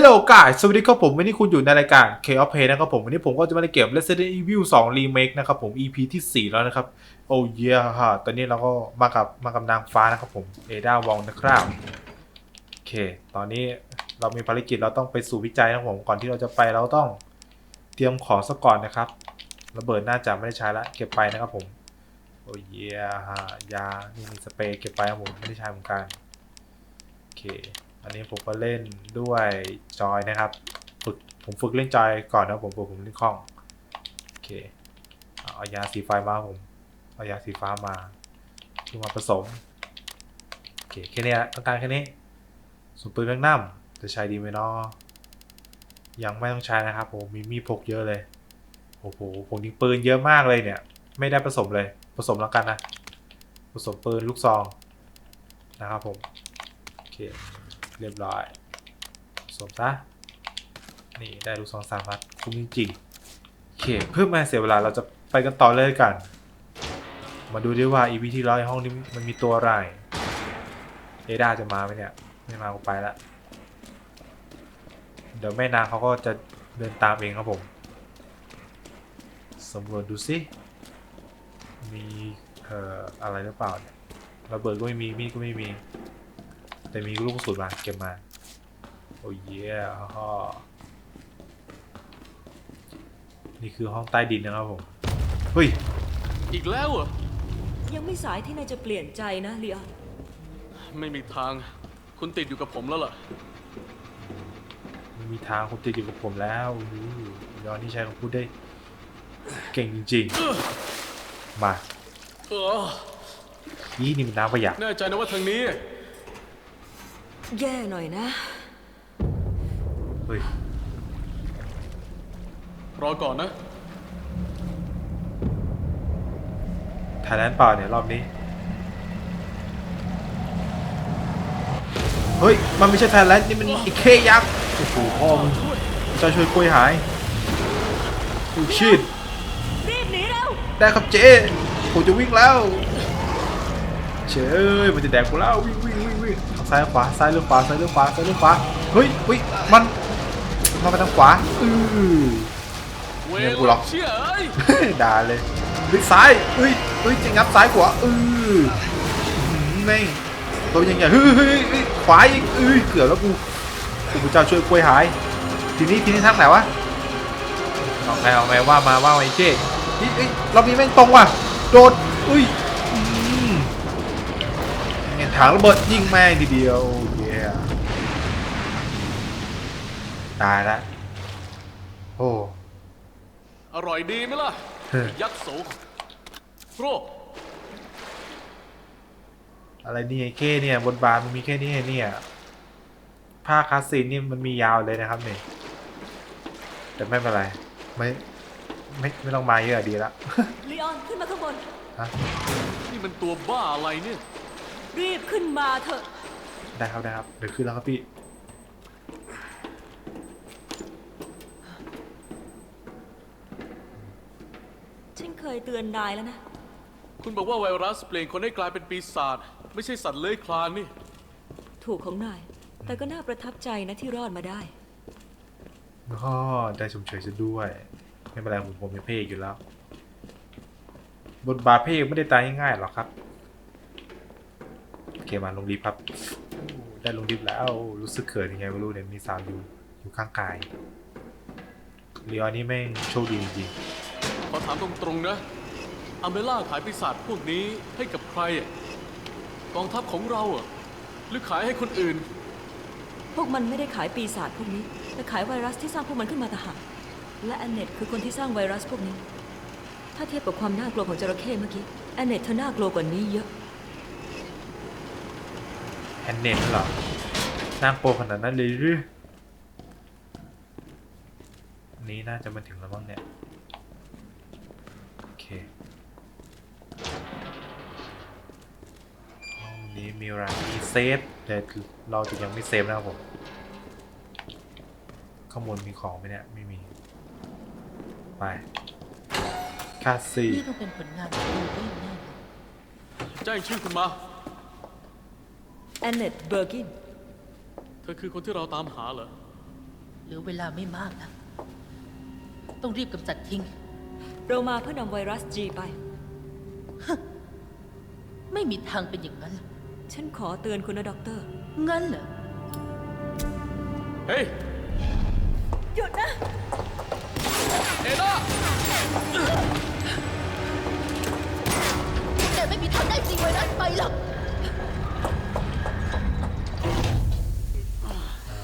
ฮัลโหลกายสวัสดีครับผมวันนี้คุณอยู่ในรายการ K o p a y นะครับผมวันนี้ผมก็จะมาเล่นเกม Resident Evil 2 Remake นะครับผม EP ที่ 4 แล้วนะครับ โอ้เยฮะตอนนี้เราก็มากับมากับนางฟ้านะครับผมเอดาวองนะครับโอเค ตอนนี้เรามีภารกิจเราต้องไปสู่วิจัยนะครับผมก่อนที่เราจะไปเราต้องเตรียมของซะก่อนนะครับระเบิดน่าจะไม่ได้ใช้ละเก็บไปนะครับผมโอ้เยฮะยานี่มีสเปรย์เก็บไปครับผมไม่ได้ใช้เหมือนกันโอเค อันนี้ผมก็เล่นด้วยจอยนะครับ ฝึกผมฝึกเล่นจอยก่อนนะผมผมเล่นคล่อง โอเค เอาเอายาสีไฟมาครับผม เอายาสีฟ้ามาที่มาผสม โอเคแค่นี้ต้องการแค่นี้ส่วนปืนเรื่องน้ำจะใช้ดีไหมเนาะยังไม่ต้องใช้นะครับผมมีมีพกเยอะเลย โอ้โหผมยิงปืนเยอะมากเลยเนี่ย ไม่ได้ผสมเลย ผสมแล้วกันนะ ผสมปืนลูกซองนะครับผม โอเค เรียบร้อยสวมซะ นี่ได้ลูกซองสามนัดคุ้มจริงโอเคเพื่อไมาเสียเวลาเราจะไปกันต่อเลยกัน มาดูดิว่า EP ที่ร้อยห้องนี้มันมีตัวอะไรเอดาจะมาไหมเนี่ย ไม่มาก็ไปละ เดี๋ยวแม่นางเขาก็จะเดินตามเองครับผมสำรวจดูสิ มีเอ่ออะไรหรือเปล่าเนี่ยระเบิดก็ไม่มีมีดก็ไม่มี แต่มีลูกกระสุนมาเก็บมา โอ้ยเย่ฮ่านี่คือห้องใต้ดินนะครับผมเฮ้ยอีกแล้วเหรอ ยังไม่สายที่นายจะเปลี่ยนใจนะเลียนไม่มีทาง คุณติดอยู่กับผมแล้วล่ะไม่มีทางคุณติดอยู่กับผมแล้วอู้หูย้อนที่ใช้คำพูดได้ เก่งจริงๆ มาเออยี่นี่มันน้ำประหยัดแน่ใจนะว่าทางนี้ แย่หน่อยนะ เฮ้ย รอก่อนนะ ไทยแลนด์เปล่าเนี่ยรอบนี้ เฮ้ย มันไม่ใช่ไทยแลนด์นี่มันอีเคยักษ์โอ้โหพ่อมึงเจะช่วยกล้วยหายกูชีดรีบหนีเร็ว ได้ครับเจ๊ผมจะวิ่งแล้ว เชยเอ้ยมันจะแดกกูแล้ววิ่งวิ่งวิ่งวิ่งทาง ซ้ายขวาซ้ายหรือขวาซ้ายหรือขวาซ้ายหรือขวาเฮ้ยเฮ้ยมันมันไปทางขวาอือเวเนี่ยลกูหรอกเชี่ยเอ้ยด่าเลยเฮ้ยซ้ายเฮ้ยเฮ้ยจะงับซ้ายขวาอืออื้อหือแม่งตัวยังไงเฮ้ยเฮ้ยเฮ้ยขวาอีกเอ้ยเกือบแล้วกูกูพระเจ้าช่วยกล้วยหาย ทีนี้ทีนี้ทางไหนวะเอาไงเอาไงว่ามาว่ามาไอ้เจ๊เฮ้ยเฮ้ยรอบนี้แม่งตรงว่ะโดดอุ้ยอืมเงี้ย ถังระเบิดยิงแม่งทีเดียวเย้ตายละโอ้ อร่อยดีไหมล่ะเฮ้ยยักษ์โสโรอะไรนี่ไอ้แค่เนี่ยบนบานมันมีแค่นี้เนี่ยผ้าคาสซีนนี่มันมียาวเลยนะครับเนี่ยแต่ไม่เป็นไรไม่ไม่ไม่ต้องมาเยอะดีละ ลีออนขึ้นมาข้างบนฮะนี่มันตัวบ้าอะไรเนี่ย รีบขึ้นมาเถอะ ได้ครับได้ครับเดี๋ยวขึ้นแล้วครับพี่ ฉันเคยเตือนนายแล้วนะ คุณบอกว่าไวรัสเปลี่ยนคนให้กลายเป็นปีศาจไม่ใช่สัตว์เลื้อยคลานนี่ ถูกของนาย แต่ก็น่าประทับใจนะที่รอดมาได้ก็ได้ชมเชยซะด้วย ไม่เป็นไรผมผมเป็นเพศอยู่แล้วบนบาร์เพศไม่ได้ตายง่ายๆหรอกครับโอ เคมาลงลิฟต์ครับ ได้ลงลิฟต์แล้วรู้สึกเขินยังไงไม่รู้เนี่ยมีสาวอยู่อยู่ข้างกายเรียนนี่แม่งโชคดีจริงขอถามตรงๆนะอเมล่าขายปีศาจพวกนี้ให้กับใครอะกองทัพของเราอะหรือขายให้คนอื่น พวกมันไม่ได้ขายปีศาจพวกนี้ แต่ขายไวรัสที่สร้างพวกมันขึ้นมาต่างหากและแอนเนตคือคนที่สร้างไวรัสพวกนี้ ถ้าเทียบกับความน่ากลัวของจระเข้เมื่อกี้แอนเนตเธอน่ากลัวกว่านี้เยอะแอ นเน็ตเหรอน่ากลัวขนาดนั้นเลยหรือนี้น่าจะมาถึงแล้วบ้างเนี่ย โอเค ห้องนี้มีอะไรมีเซฟแต่เราจะยังไม่เซฟนะครับผม ข้างบนมีของไหมเนี่ย ไม่มี ไปคาซีนี่ต้องเป็นผลงานของลูเว่นแน่เลยแจ้งชื่อคุณมา แอนเนตเบอร์กินเธอคือคนที่เราตามหาเหรอ เหลือเวลาไม่มากนะ ต้องรีบกำจัดทิ้ง เรามาเพื่อนำไวรัส G ไป ไม่มีทางเป็นอย่างนั้น ฉันขอเตือนคุณนะด็อกเตอร์ งั้นเหรอ เฮ้ย หยุดนะ เอด้าแกไม่มีทางได้ซีไวรัสไปหรอก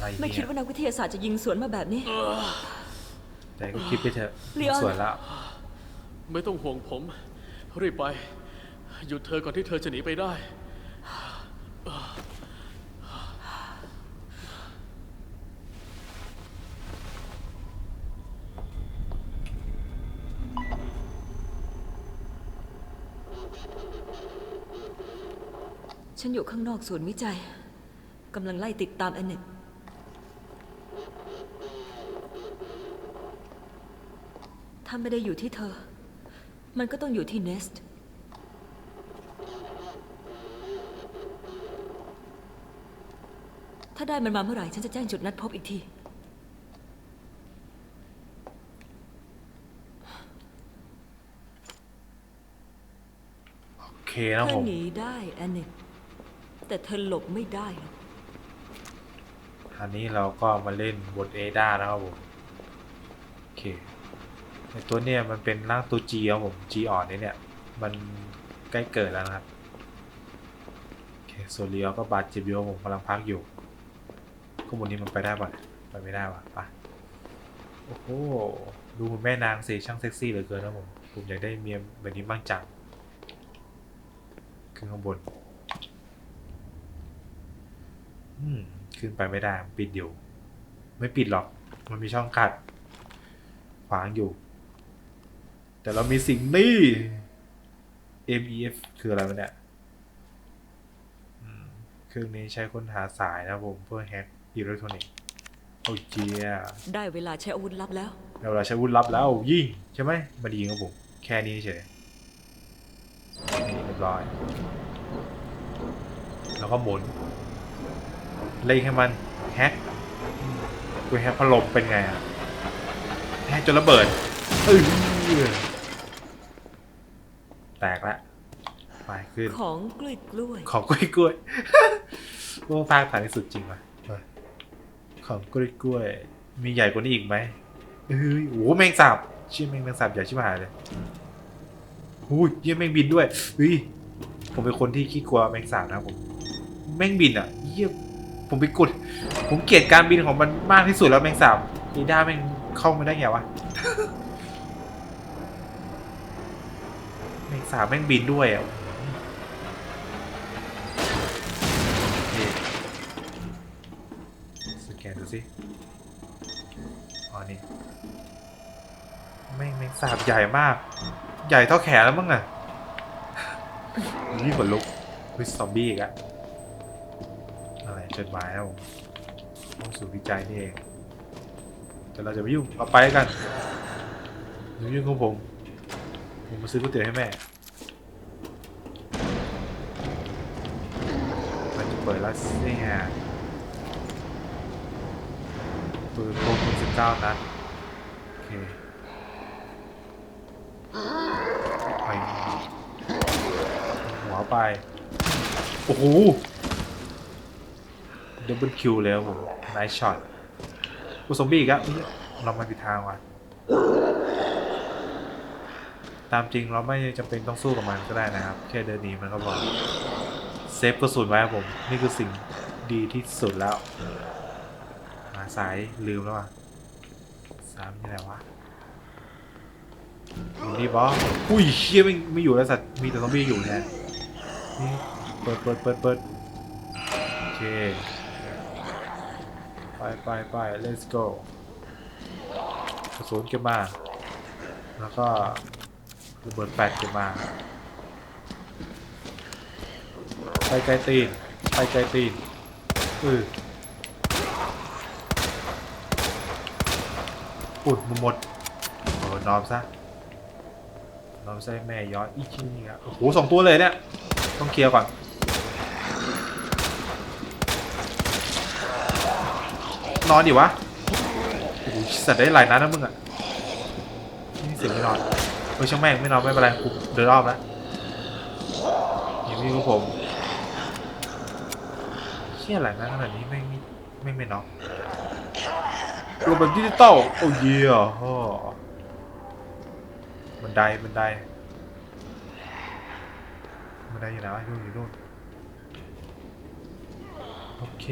อะไรไม่เนี่คิดยว่านักวิทยาศาสตร์จะยิงสวนมาแบบนี้ แต่ก็คิดไปเถอะลีออนสวยแล้วไม่ต้องห่วงผม รีบไป หยุดเธอก่อนที่เธอจะหนีไปได้ ฉันอยู่ข้างนอกศูนย์วิจัยกำลังไล่ติดตามแอนเนตาไม่ได้อยู่ที่เธอ มันก็ต้องอยู่ที่เนสต์ถ้าได้มันมาเมื่อไหร่ ฉันจะแจ้งจุดนัดพบอีกที โอเคเธนะอผมหนีได้แอนเนตแต่เธอหลบไม่ได้หรอกอันนี้เราก็มาเล่นบทเอดานะครับผม โอเคไอ ตัวเนี้ยมันเป็นร่างตัว G ครับผม G อ่อนนี่เนี่ย มันใกล้เกิดแล้วนะครับโอเคโซเลียก็บาดเจ็บอยู่ผมกำลังพักอยู่ข้างบนนี้มันไปได้ป่ะไปไม่ได้ว่ะไปโอ้โหดูคุณแม่นางสิช่างเซ็กซี่เหลือเกินนะผมผมอยากได้เมียแบบนี้บ้างจังขึ้นข้างบนอืมขึ้นไปไม่ได้ปิดอยู่ ไม่ปิดหรอก มันมีช่องขัดขวางอยู่ แต่เรามีสิ่งนี้ MEF คืออะไรวะเนี่ยอืมเครื่องนี้ใช้ค้นหาสายนะครับผมเพื่อแฮ็กอิเล็กทรอนิกส์โอ้เจียได้เวลาใช้อาวุธลับแล้วเราเราใช้อาวุธลับแล้วยิงใช่ไหมมาดีครับผม แค่นี้เฉยนี่เรียบร้อย แล้วก็หมุนเล่งให้มันแฮกกูแฮกพัดลมเป็นไงอะแฮกจนระเบิดเออแตกละไป ขึ้น ของกล้วยกล้วยของกล้วยกล้วยว่าภาคถ่ายที่สุดจริงว่ะไปของกล้วยกล้วย มีใหญ่กว่านี้อีกไหมเอ้ยโอ้โหแมงสาบเชื่อแมงแมงสาบใหญ่ชิบหายเลยอุ้ยเยี่ยแมงบินด้วยเฮ้ยผมเป็นคนที่ขี้กลัวแมงสาบนะครับผม แมงบินอะเยี่ยผมไปกด ผมเกลียดการบินของมันมากที่สุดแล้วแมงสาบอีด้าแมงเข้ามาได้ไงวะแมงสาบแมงบินด้วยอะ นี่แม่งแม่งสาบใหญ่มาก ใหญ่เท่าแขนแล้วมั้งน่ะนี่ขนลุกวิซอมบี้อีกอะอะไรจดหมายนะผมห้องสูตรวิจัยนี่เอง แต่เราจะไม่ยุ่งเราไปกันอย่ายุ่งของผม ผมมาซื้อก๋วยเตี๋ยวให้แม่มันจะเปิดรัสเซีย ปืนพกสิบเก้านัดโอเคไปหัวไป โอ้โหดับเบิลคิวเลยครับผมไนท์ช็อตกูซอมบี้อีกแล้วอุ๊ยเรามาผิดทางว่ะตามจริงเราไม่จำเป็นต้องสู้กับมันก็ได้นะครับ แค่เดินหนีมันก็พอเซฟกระสุนไว้ครับผม นี่คือสิ่งดีที่สุดแล้ว สายลืมแล้วอะสามนี่ไหนวะอยู่นี่บอสอุ้ยเชี่ยไม่ไม่อยู่แล้วสัตว์มีแต่ซอมบี้อยู่เนี่ยนี่เปิดเปิดเปิดเปิดโอเคไปไปไป let's go กระสุนเก็บมา แล้วก็ระเบิดแฟลชเก็บมา ไปไกลตีน ไปไกลตีนอือ อุดมุมหมดโอ้นอมซะนอมซะแม่ย้อนอีกทีนึงอะโอ้โหสองตัวเลยเนี่ย ต้องเคลียร์ก่อนนอนดิวะโอ้โหสัตว์ได้หลายนัดนะมึงอะนี่เสียงไม่นอนเออช่างแม่งไม่นอนไม่เป็นไรกูเดินรอบแล้วอย่างนี้กับผมเชี่ยหลายนัดขนาดนี้ไม่ไม่ไม่ไม่น็อก ระบบดิจิตอลโอ้เยี่ยฮ่อบันไดบันไดบันไดอยู่ไหนวะอยู่นู่นอยู่นู่นโอเค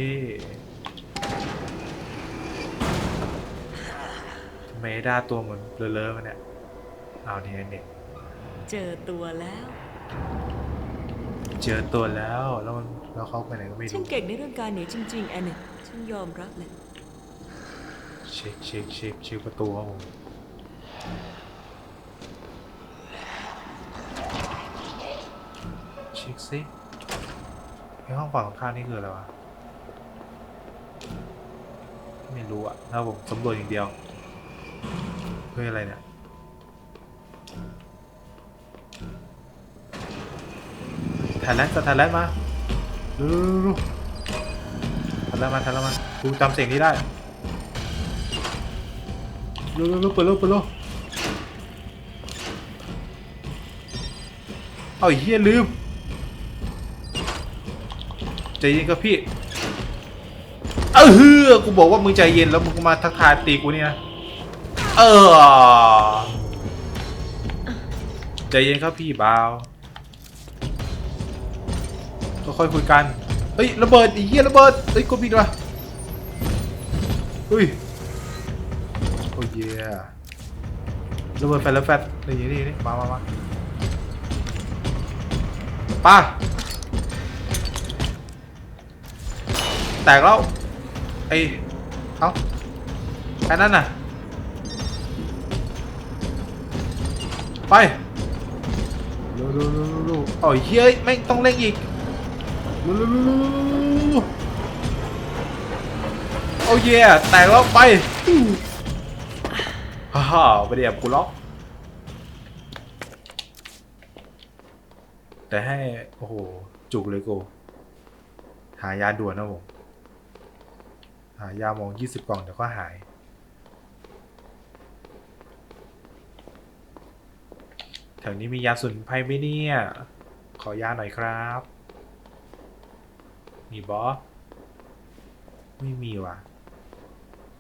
ทำไมด้าตัวเหมือนเลอะๆมันเนี่ยเอานี่ไอ้เน็ตเจอตัวแล้ว เจอตัวแล้วแล้วมันแล้วเขาไปไหนก็ไม่ฉันรู้เก่งในเรื่องการหนีจริงๆแอนเนตฉันยอมรับเลย เช็คเช็คเช็คเช็คประตูครับผมเช็คซิไอห้องฝั่งข้างนี่คืออะไรวะ ไม่รู้อะนะครับผมสำรวจอย่างเดียวเพื่ออะไรเนี่ยถ่ายแลนด์จะถ่ายแลนด์มาดูดูถ่ายแลนด์มาถ่ายแลนด์มากูจำเสียงนี้ได้ ดูดูดูเปิดโลกเปิดโลกเอาไอ้เฮียลืมใจเย็นครับพี่ เออฮือกูบอกว่ามึงใจเย็นแล้วมึงก็มาทักทายตีกูเนี่ยนะเออใจเย็นครับพี่บ่าวก็ค่อยคุยกันเฮ้ยระเบิดไอีเหี้ยระเบิดเฮ้ยกดผิดว่ะเฮ้ย อ้ยเยระเบิดแฟลแล้วแฟลนี่นี่นี่มามามาป้าแตกแล้วไอ้เอ้าแค่นั้นน่ะ ไปเร็วเร็วเร็วเร็วเร็วโอ้ยเฮ้ยแม่ต้องเร่งอีกเร็วเร็วเร็วเร็วเร็วเร็วโอ้ยแตกแล้วไป ฮ่าฮ่าไปเดี๋ยวกูล็อก แต่ให้ โอ้โห จุกเลยกู หายาด่วนนะผม หายามองยี่สิบกล่องเดี๋ยวก็หาย แถวนี้มียาสุนไพรไหมเนี่ย ขอยาหน่อยครับ มีบอสไม่มีว่ะ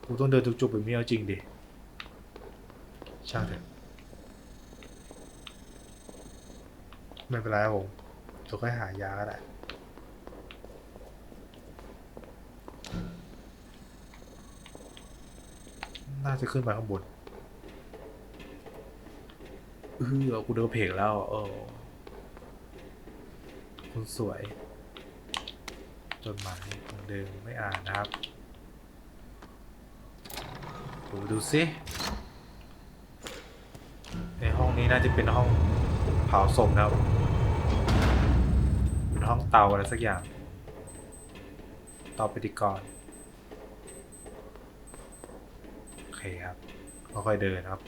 กูต้องเดินจุกๆแบบนี้เอาจริงดิ ช่างเถอะไม่เป็นไรครับผมเดี๋ยวค่อยหายาก็ได้น่าจะขึ้นไปข้างบนเออกูเดินเพลงแล้วเออคุณสวยจดหมายคนเดิมไม่อ่านนะครับดูดูสิ ในห้องนี้น่าจะเป็นห้องเผาศพนะครับเป็นห้องเตาอะไรสักอย่างเตาปฏิกรณ์โอเคครับค่อยๆเดินครับ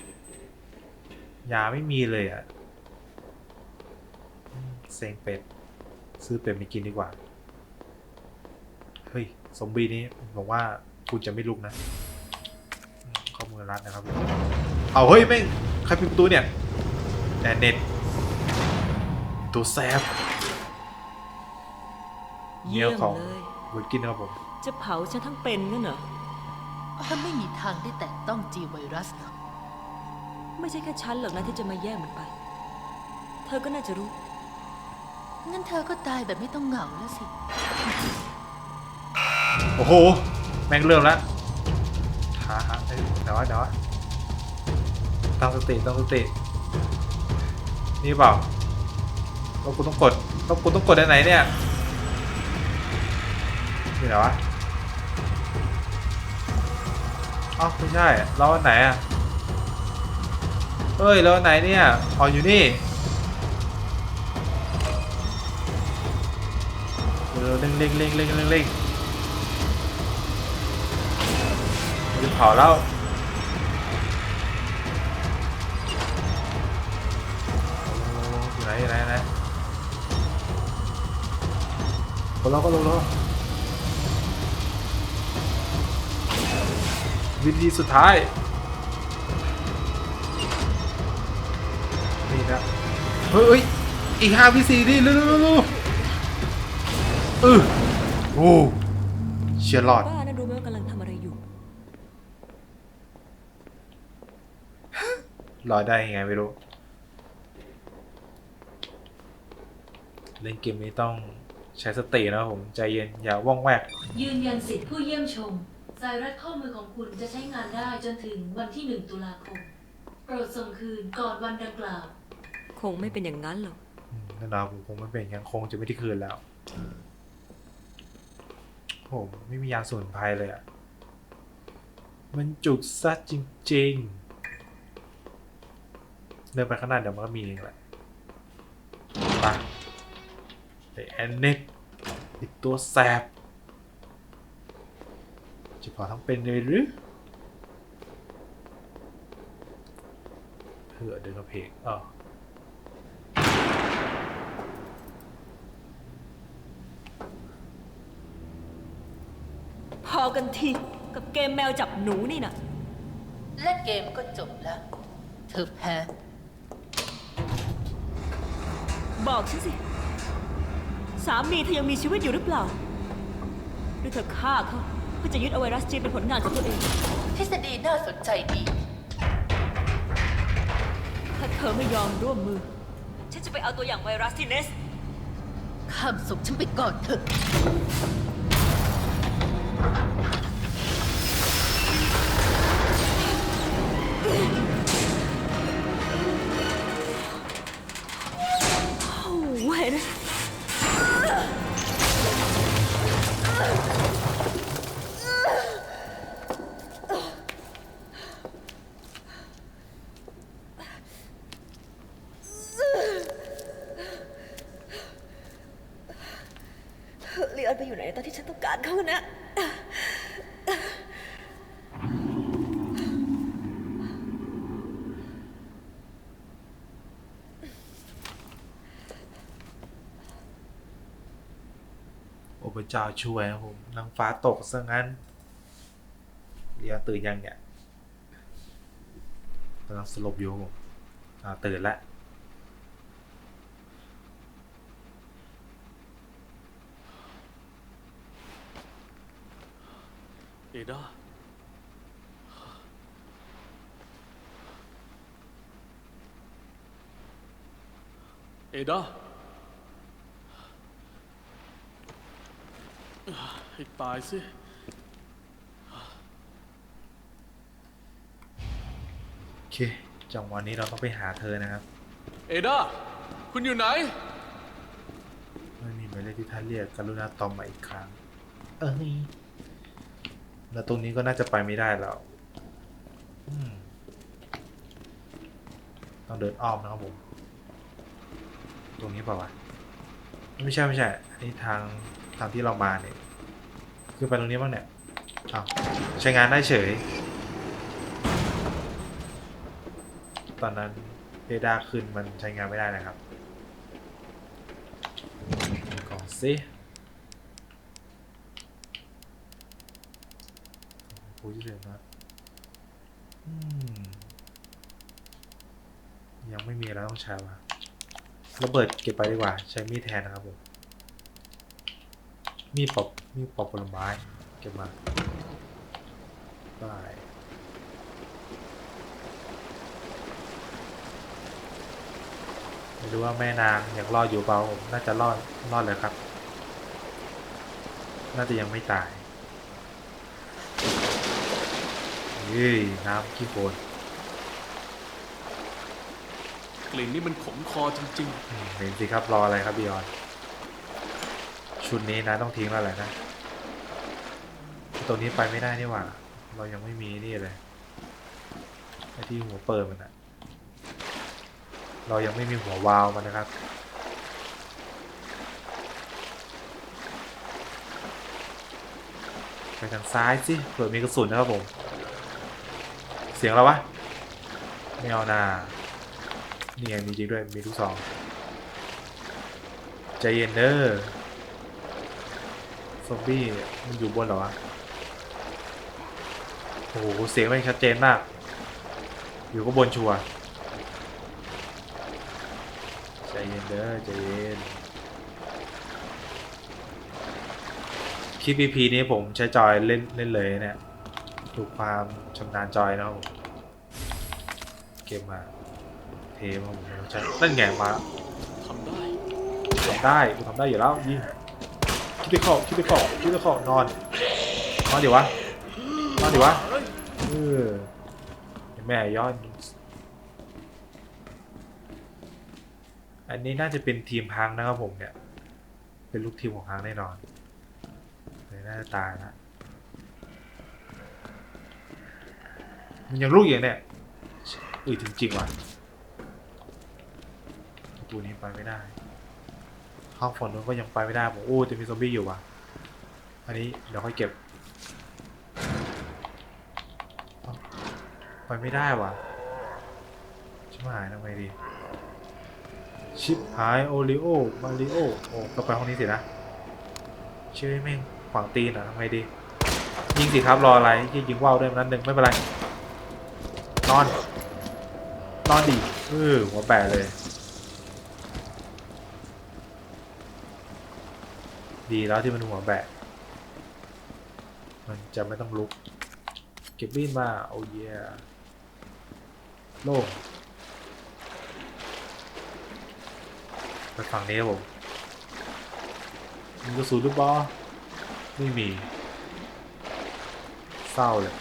ยาไม่มีเลยอะเซ็งเป็ด ซื้อเป็ดมากินดีกว่า เฮ้ยซอมบีนี้บอกว่าคุณจะไม่ลุกนะ ข้อมือรัดนะครับ เอาเฮ้ยแม่ง ใครปิดประตูเนี่ยแอนเน็ตตัวแซบเยี่เนื้ยอมของเลยวิกินนะครับผม จะเผาฉันทั้งเป็นงั้นเหรอถ้าไม่มีทางได้แตะต้องจีไวรัสหรอกไม่ใช่แค่ฉันหรอกนะที่จะมาแย่งมันไป เธอก็น่าจะรู้ งั้นเธอก็ตายแบบไม่ต้องเหงาแล้วสิ โอ้โห แม่งเริ่มแล้วหาหาเอ้ยเดี๋ยววะเดี๋ยววะ ตั้งสติตั้งสติ นี่เปล่าเรากูต้องกดต้องกูต้องกดอันไหนเนี่ยนี่เหรอวะอ้าไม่ใช่เราอันไหนอะเฮ้ยเราอันไหนเนี่ยอ๋ออยู่นี่เร็วเร่งเร่งเร่งเร่งเร่งเร่งจะเผาแล้ว อยู่ไหนอยู่ไหนอยู่ไหนคนเราก็ลงแล้ววิธีสุดท้าย นี่นะเฮ้ยเฮ้ยอีกห้าวิสี่ดิเร็วเร็วเร็วเร็วเออโอ้เชียร์รอดบ้านะรู้ไหมว่ากำลังทำอะไรอยู่รอดได้ยังไงไม่รู้ เล่นเกมนี้ต้องใช้สตินะครับผม ใจเย็นอย่าว่องแวก ยืนยันสิทธิผู้เยี่ยมชม สายรัดข้อมือของคุณจะใช้งานได้จนถึงวันที่ 1 ตุลาคม โปรดส่งคืนก่อนวันดังกล่าว คงไม่เป็นอย่างนั้นหรอก อืมนั่นนะผมคงไม่เป็นอย่างนั้นคงจะไม่ได้คืนแล้วผมไม่มียาสมุนไพรเลยอะ่ะ มันจุกซัดจริงๆ เดินไปข้างหน้าเดี๋ยวมันก็มีเองแหละ ไอแอนเน็กอีกตัวแสบจะพอทั้งเป็นเลยหรือเผื่อเดินกระเพกอ๋อพอกันทีกับเกมแมวจับหนูนี่นะและเกมก็จบแล้ว เธอแพ้ บอกฉันสิ สามีเธอยังมีชีวิตอยู่หรือเปล่า หรือเธอฆ่าเขาเพื่อจะยึดเอาไวรัสจีนเป็นผลงานของตัวเอง ทฤษฎีน่าสนใจดี ถ้าเธอไม่ยอมร่วมมือ ฉันจะไปเอาตัวอย่างไวรัสที่เนส ข้ามศพฉันไปก่อนเถอะไารเขานะ โอ้พระเจ้าช่วยนะผมนางฟ้าตกซะงั้นเรียตื่นยังเนี่ยกำลังสลบอยู่ผมอ่าตื่นแล้ว เอดาเอดาให้ตายสิ โอเค จังหวะนี้เราต้องไปหาเธอนะครับ เอดาคุณอยู่ไหน ไม่มีหมายเลขที่ท่านเรียกกรุณาตอบมาอีกครั้ง เอ้ย แล้วตรงนี้ก็น่าจะไปไม่ได้แล้วต้องเดินอ้อมนะครับผม ตรงนี้เปล่าวะไม่ใช่ไม่ใช่อันนี้ทางทางที่เรามาเนี่ย คือไปตรงนี้บ้างเนี่ยอ้าวใช้งานได้เฉย ตอนนั้นเรดาร์ขึ้นมันใช้งานไม่ได้นะครับก่อนสิ โอ้ยเร็วนะอืมยังไม่มีแล้วต้องใช้วะระเบิดเก็บไปดีกว่า ใช้มีดแทนนะครับผมมีดปอกมีดปอกผลไม้เก็บมาได้ไม่รู้ว่าแม่นางยังรอดอยู่เปล่าผมน่าจะรอดรอดเลยครับ น่าจะยังไม่ตาย เฮ้ยน้ำขี้โคลนกลิ่นนี่มันขมคอจริงอืมเห็นสิครับรออะไรครับบิออนชุดนี้นะต้องทิ้งแล้วแหละนะตัวนี้ไปไม่ได้นี่หว่า เรายังไม่มีนี่เลยไอ้ที่หัวเปิดมันอะเรายังไม่มีหัววาล์วมันนะครับไปทางซ้ายสิเผื่อมีกระสุนนะครับผมเสียงอะไรวะไม่เอานานี่ไงมีจริงด้วยมีทุกสองใจเย็นเด้อซอมบี้มันอยู่บนเหรอวะโอ้โหเสียงแม่ชัดเจนมาก อยู่ก็บนชัวใจเย็นเด้อใจเย็นคลิป EP นี้ผมใช้จอยเล่นเล่นเลยเนี่ย ดูความชำนาญจอยนะครับผมเกมมาเทมาผมใช้นั่นไงมาทำได้ทำได้กูทำได้อยู่แล้วยิงคิดไปเข้าคิดไปเข้าคิดไปเข้านอนนอนดิวะนอนดิวะเออแม่ย้อดอันนี้น่าจะเป็นทีมพังนะครับผมเนี่ย เป็นลูกทีมของพังแน่นอนเลยน่าจะตายนะ มันยังลูกอย่างเนี่ยเออจริงๆว่ะประตูนี้ไปไม่ได้ห้องฝนนู้นก็ยังไปไม่ได้ผมโอ้จะมีซอมบี้อยู่ว่ะ อันนี้เดี๋ยวค่อยเก็บ ไปไม่ได้ว่ะ ชิบหายทำไงดี ชิบหายโอริโอมาริโอโอ้เราไปห้องนี้สินะเชื่อแม่งขวางตีนอะทำไงดี ยิงสิครับรออะไรยิงยิงว่าวด้วยนั้นหนึ่งไม่เป็นไร อน นอนดิเออหัวแปะเลย ดีแล้วที่มันหัวแบะมันจะไม่ต้องลุก เก็บบีนมาโอ้ยโล่งไปฝั่งนี้ครับผมมีกระสุนหรือเปล่าไม่มี เศร้าเลย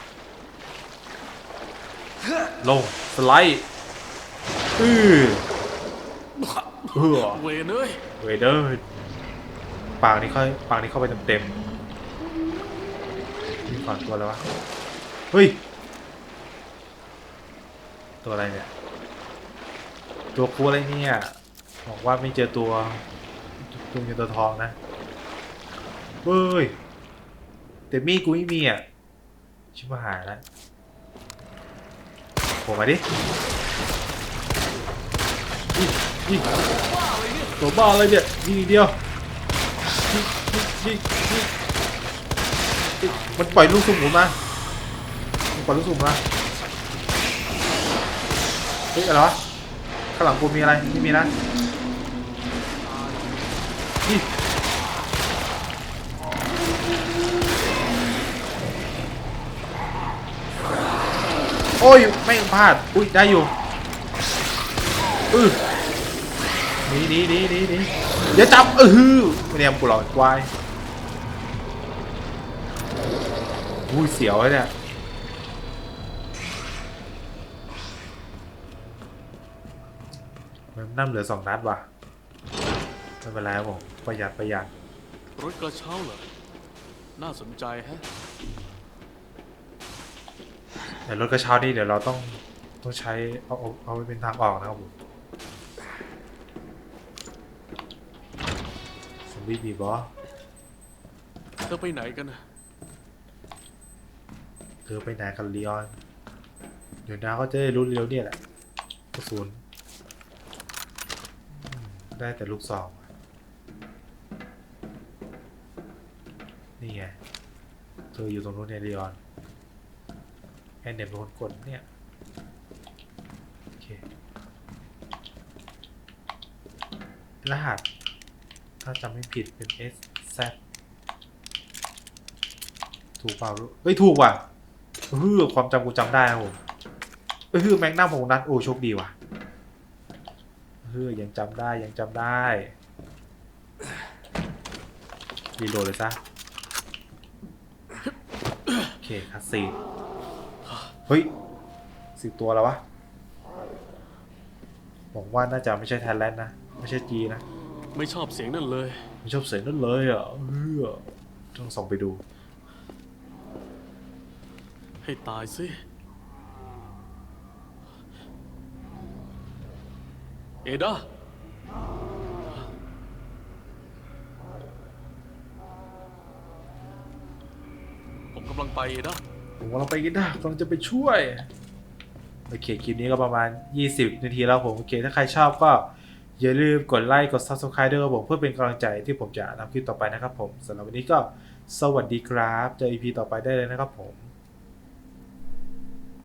ลง สไลด์อือเออเวเอ้ยเวเดอร์ปากนี้เข้าปากนี้เข้าไปเต็มๆนี่ก่อนตัวอะไรวะ เฮ้ย ตัวอะไรเนี่ย ตัวคูอะไรเนี่ย บอกว่าไม่เจอตัวตัวเงินตัวทองนะ เฮ้ย แต่มีกูไม่มีอะ ชิบหายแล้ว โผล่มาดิยิตัวบ้าอะไรเนี่ยยิงเดียวยิงยิงยิงมันปล่อยลูกสุ่มผมมามันปล่อยลูกสุ่มมาเฮ้ยอะไรวะข้างหลังกูมีอะไรไม่มีนะยิ โอ้ยไม่พลาด อุ้ยได้อยู่อือนีหนีหนีหนีหนีอย่าจับเออฮือไม่เนี่ยกูหลอกควายอุ้ยเสียวเลยเนี่ยมันนั่งเหลือสองนัดว่ะไม่เป็นไรครับผมประหยัดประหยัดรถกระเช้าเหรอ น่าสนใจแฮะ แต่รถกระเช้านี่เดี๋ยวเราต้องต้องใช้เอาเอาเอาไปเป็นทางออกนะครับผมสมบีบีบอเธอไปไหนกันนะเธอไปไหนกันลีออน เดี๋ยวนาก็จะได้รู้เร็วเนี่ยแหละกระสุนอืมได้แต่ลูกซองอะนี่ไงเธออยู่ตรงนู้นเนี่ยลีออน แอนเดมเป็นคนกดเนี่ยโอเครหัส ถ้าจำไม่ผิดเป็น S Z ถูกเปล่าลูกเฮ้ยถูกว่ะเฮ้อความจำกูจำได้นะผมเฮ้ยแม็กนัมของนัทโอ้โชคดีว่ะเฮ้ยยังจำได้ยังจำได้รีโหลดเลยซะโอเคคัสซี เฮ้ยสิบตัวแล้ววะหวังว่าน่าจะไม่ใช่ไทยแลนด์นะ ไม่ใช่จีนะไม่ชอบเสียงนั่นเลย ไม่ชอบเสียงนั่นเลยอะเออต้องส่องไปดู ให้ตายสิ เอดาผมกำลังไปเอดา ผมกำลังไปกินนะกำลังจะไปช่วย โอเค คลิปนี้ก็ประมาณ 20 นาทีแล้วผม โอเค ถ้าใครชอบก็อย่าลืมกดไลค์ กด subscribe ด้วยครับผม เพื่อเป็นกำลังใจที่ผมจะทำคลิปต่อไปนะครับผมสำหรับวันนี้ก็สวัสดีครับ เจอ EP ต่อไปได้เลยนะครับผม